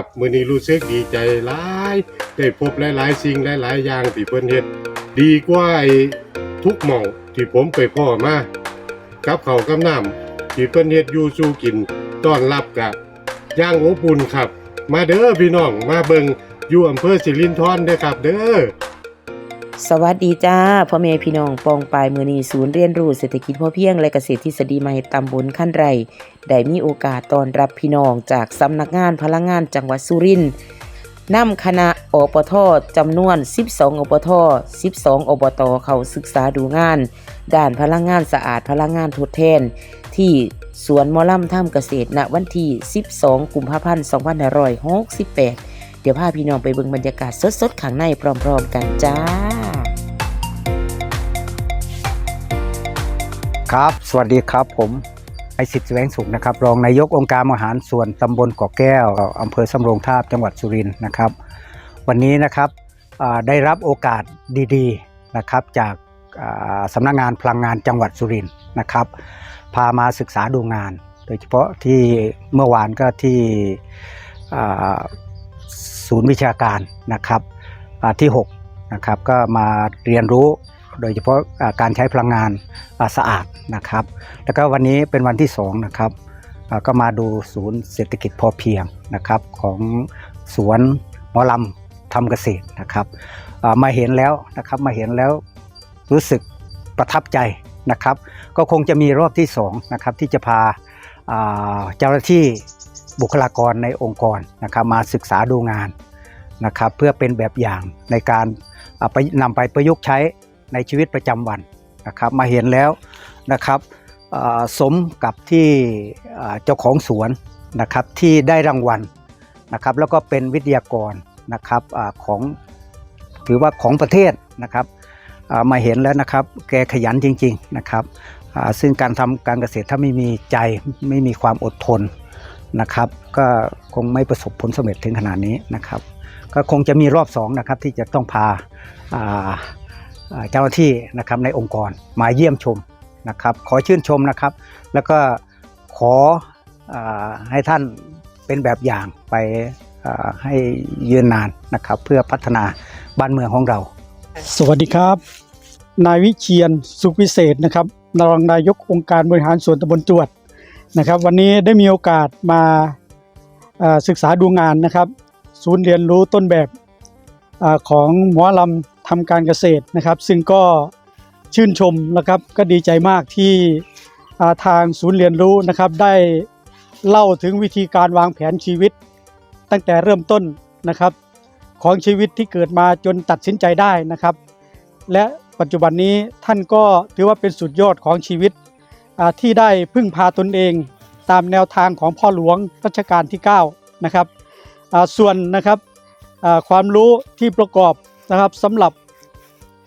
ับมื้อนี้รู้สึกดีใจหลายได้พบหลายๆสิ่งหลายๆอย่างที่เพิ่นเฮ็ดดีกว่าไอ้ทุกหม่องที่ผมไปพ่อมากับเขาวกับน้ำที่เพิ่นเฮ็ดอยู่สู่กินต้อนรับกะย่างโอบอุ่นครับ มาเด้อพี่น้องมาเบิงอยู่อำเภอสิรินธรเด้อครับ เด้อ สวัสดีจ้าพ่อแม่พี่น้องปองปายมือนีศูนย์เรียนรู้เศรษฐกิจพอเพียงและเกษตรทฤษฎีใหม่ตำบลขั้นไรได้มีโอกาสต้อนรับพี่น้องจากสำนักงานพลังงานจังหวัดสุรินทร์นำคณะอปทจำนวน 12 อปท 12 อบตเขาศึกษาดูงานด้านพลังงานสะอาดพลังงานทดแทน ที่สวนมอลำท่ามเกษตรณวันที่ 12 กุมภาพันธ์ 2568 เดี๋ยวพาพี่น้องไปเบิ่งบรรยากาศสดๆข้างในพร้อม ๆ กันจ้า ครับ สวัสดีครับผมไอสิทธิ์แสวงสุขนะครับ รองนายกองค์การมหารส่วนตำบลเกาะแก้วอำเภอสำโรงทาบจังหวัดสุรินทร์นะครับ วันนี้นะครับได้รับโอกาสดีๆนะครับจากอ่าสำนักงานพลังงานจังหวัดสุรินทร์นะครับ พามาศึกษาดูงาน โดยเฉพาะที่เมื่อวานก็ที่ศูนย์วิชาการนะครับอาที่ 6 นะครับก็มาเรียนรู้ โดยเฉพาะการใช้พลังงานสะอาดนะครับ แล้วก็วันนี้เป็นวันที่2นะครับก็มาดูศูนย์เศรษฐกิจพอเพียงนะครับของสวนหมอลำทำเกษตรนะครับมาเห็นแล้วนะครับมาเห็นแล้วรู้สึกประทับใจนะครับ ก็คงจะมีรอบที่2นะครับที่จะพาเจ้าหน้าที่บุคลากรในองค์กรนะครับมาศึกษาดูงานนะครับเพื่อเป็นแบบอย่างในการไปนำไปประยุกต์ใช้ ในชีวิตประจำวันนะครับมาเห็นแล้วนะครับสมกับที่เจ้าของสวนนะครับที่ได้รางวัลนะครับแล้วก็เป็นวิทยากรนะครับอของถือว่าของประเทศนะครับมาเห็นแล้วนะครับแกขยันจริงๆนะครับซึ่งการทำการเกษตรถ้าไม่มีใจไม่มีความอดทนนะครับก็คงไม่ประสบผลสำเร็จถึงขนาดนี้นะครับก็คงจะมีรอบสองนะครับที่จะต้องพาา เจ้าหน้าที่นะครับในองค์กรมาเยี่ยมชมนะครับ ขอชื่นชมนะครับ แล้วก็ขออให้ท่านเป็นแบบอย่างไปให้ยืนนานนะครับ เพื่อพัฒนาบ้านเมืองของเรา สวัสดีครับ นายวิเชียนสุขวิเศษนะครับรองนายกองค์การบริหารส่วนตำบลจวดนะครับ วันนี้ได้มีโอกาสมาศึกษาดูงานนะครับ ศูนย์เรียนรู้ต้นแบบอของหมอลำ ทำการเกษตรนะครับ ซึ่งก็ชื่นชมนะครับก็ดีใจมากที่าทางศูนย์เรียนรู้นะครับได้เล่าถึงวิธีการวางแผนชีวิต ตั้งแต่เริ่มต้นนะครับของชีวิตที่เกิดมาจนตัดสินใจได้นะครับ และปัจจุบันนี้ท่านก็ถือว่าเป็นสุดยอดของชีวิตที่ได้พึ่งพาตนเองตามแนวทางของพ่อหลวงรัชกาลที่9นะครับส่วนนะครับความรู้ที่ประกอบนะครับสำหรับ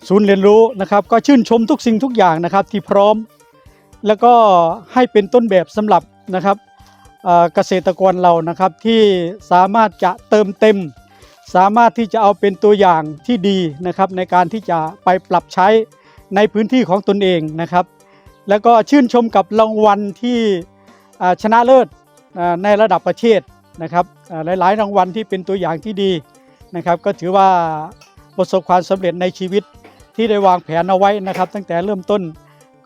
ศูนย์เรียนรู้นะครับ ก็ชื่นชมทุกสิ่งทุกอย่างนะครับที่พร้อม แล้วก็ให้เป็นต้นแบบสำหรับนะครับเกษตรกรเรานะครับที่สามารถจะเติมเต็ม สามารถที่จะเอาเป็นตัวอย่างที่ดีนะครับ ในการที่จะไปปรับใช้ในพื้นที่ของตนเองนะครับ แล้วก็ชื่นชมกับรางวัลที่ชนะเลิศในระดับประเทศนะครับหลายๆ รางวัลที่เป็นตัวอย่างที่ดีนะครับ ก็ถือว่าประสบความสำเร็จในชีวิต ที่ได้วางแผนเอาไว้นะครับ ตั้งแต่เริ่มต้น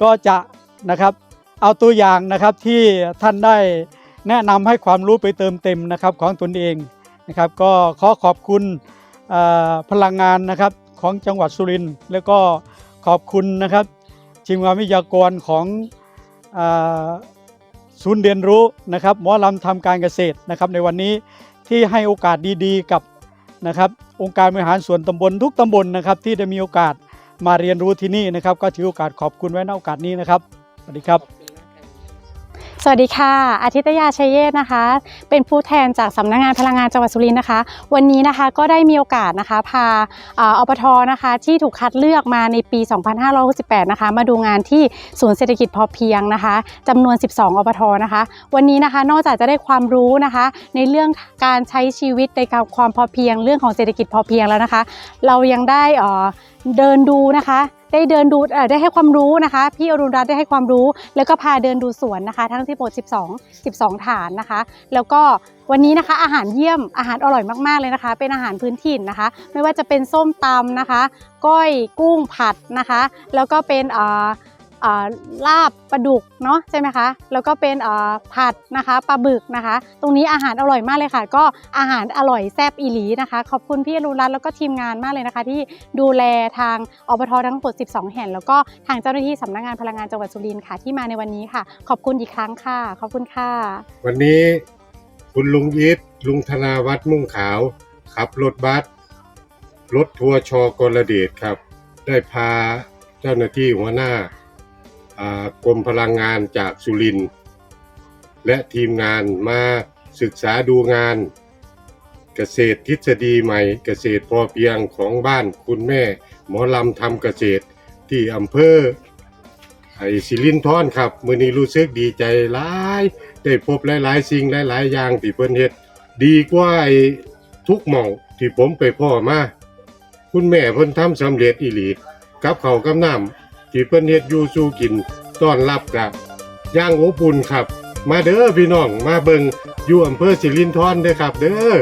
ก็จะนะครับเอาตัวอย่างนะครับที่ท่านได้แนะนำให้ความรู้ไปเติมเต็มนะครับของตนเองนะครับ ก็ขอขอบคุณพลังงานนะครับของจังหวัดสุรินทร์แล้วก็ขอบคุณนะครับทีมงานวิทยากรของศูนย์เรียนรู้นะครับหมอลำทำการเกษตรนะครับในวันนี้ที่ให้โอกาสดีๆ กับนะครับองค์การบริหารส่วนตำบลทุกตำบลนะครับที่ได้มีโอกาส มาเรียนรู้ที่นี่นะครับ ก็ถือโอกาสขอบคุณไว้ในโอกาสนี้นะครับสวัสดีครับ วัสดีค่ะ อาทิตยาชัยเยศนะคะ เป็นผู้แทนจากสำนักงานพลังงานจังหวัดสุรินทร์นะคะ วันนี้นะคะก็ได้มีโอกาสนะคะพาออปทนะคะที่ถูกคัดเลือกมาในปี 2568 นะคะ มาดูงานที่ศูนย์เศรษฐกิจพอเพียงนะคะจำนวน 12 อปทนะคะ วันนี้นะคะนอกจากจะได้ความรู้นะคะ ในเรื่องการใช้ชีวิตในการความพอเพียง เรื่องของเศรษฐกิจพอเพียงแล้วนะคะ เรายังได้อ่อเดินดูนะคะ ได้เดินดูได้ให้ความรู้นะคะ พี่อรุณรัตน์ได้ให้ความรู้ แล้วก็พาเดินดูสวนนะคะ ทั้งที่หมด 12 12 ฐานนะคะ แล้วก็วันนี้นะคะอาหารเยี่ยมอาหารอร่อยมากๆเลยนะคะ เป็นอาหารพื้นถิ่นนะคะ ไม่ว่าจะเป็นส้มตำนะคะ ก้อยกุ้งผัดนะคะ แล้วก็เป็นอ่า ลาบปลาดุกเนาะใช่ไหมคะ แล้วก็เป็นผัดนะคะปลาบึกนะคะ ตรงนี้อาหารอร่อยมากเลยค่ะ ก็อาหารอร่อยแซ่บอีหลีนะคะ ขอบคุณพี่อรุรัตน์แล้วก็ทีมงานมากเลยนะคะ ที่ดูแลทางอบททั้งหมด 12 แห่ง แล้วก็ทางเจ้าหน้าที่สำนักงานพลังงานจังหวัดสุรินทร์ค่ะที่มาในวันนี้ค่ะ ขอบคุณอีกครั้งค่ะ ขอบคุณค่ะ วันนี้คุณลุงอีทลุงธนาวัฒน์มุ่งขาวขับรถบัสรถทัวร์ชอกรเดชครับ ได้พาเจ้าหน้าที่หัวหน้า กรมพลังงานจากสุรินทร์และทีมงานมาศึกษาดูงาน เกษตรทฤษฎีใหม่ เกษตรพอเพียงของบ้านคุณแม่ หมอลำทำเกษตรที่อำเภอไอ้สิรินทอนครับมือนี้รู้สึกดีใจหลายได้พบหลายๆสิ่งหลายๆอย่างที่เพิ่นเฮ็ดดีกว่าไอ้ทุกหม่องที่ผมไปพ่อมาคุณแม่เพิ่นทำสำเร็จอีหลีกับเขากับน้ำ ที่เพิ่นเฮ็ดอยู่สู่กินต้อนรับกับย่างอบอุ่นครับ มาเด้อพี่น้องมาเบิงอยู่อำเภอสิรินทอนเด้อครับ เด้อ